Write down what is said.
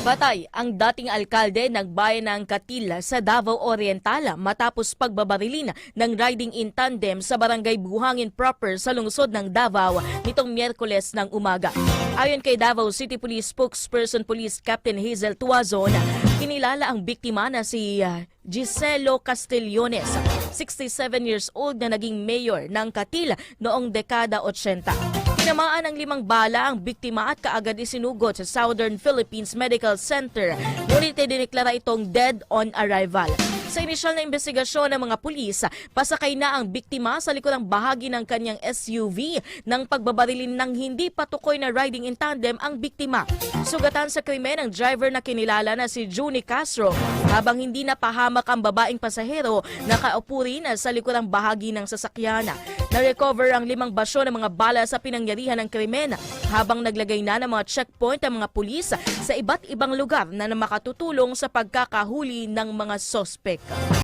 Batay ang dating alkalde ng bayan ng Katila sa Davao Oriental matapos pagbabarilin ng riding in tandem sa barangay Buhangin proper sa lungsod ng Davao nitong Miyerkules ng umaga. Ayon kay Davao City Police spokesperson Police Captain Hazel Tuazon, kinilala ang biktima na si ah, Giselo Castellones, 67 years old na naging mayor ng Katila noong dekada 80. Tinamaan ng limang bala ang biktima at kaagad isinugot sa Southern Philippines Medical Center. Ngunit dineklara itong dead on arrival. Sa inisyal na investigasyon ng mga pulis, pasakay na ang biktima sa likod ng bahagi ng kanyang SUV nang pagbabarilin ng hindi patukoy na riding in tandem ang biktima. Sugatan sa krimen ang driver na kinilala na si Juni Castro habang hindi napahamak ang babaeng pasahero nakaupo rin sa likod ng bahagi ng sasakyan. Na-recover ang limang basyo ng mga bala sa pinangyarihan ng krimen habang naglagay na ng mga checkpoint ang mga pulis sa iba't ibang lugar na makatutulong sa pagkakahuli ng mga sospek.